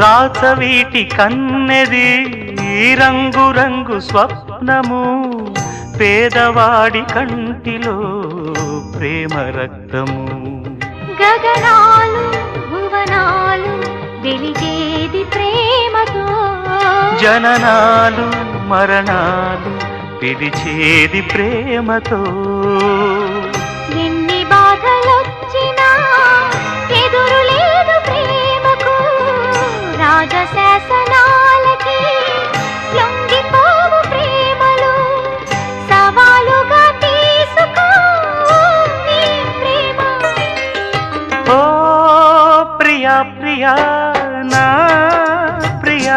వాసవీటి కన్నెది ఈ రంగు రంగు స్వప్నము. పేదవాడి కంటిలో ప్రేమ రక్తము. గగనాలు భువనాలు వెలిగేది ప్రేమతో. జననాలు మరణాలు పిలిచేది ప్రేమతో. శాసనాలకి లొంగిపోవు ప్రేమలు. సవాలుగా తీసుకో నీ ప్రియా ప్రియా ప్రియా ప్రియా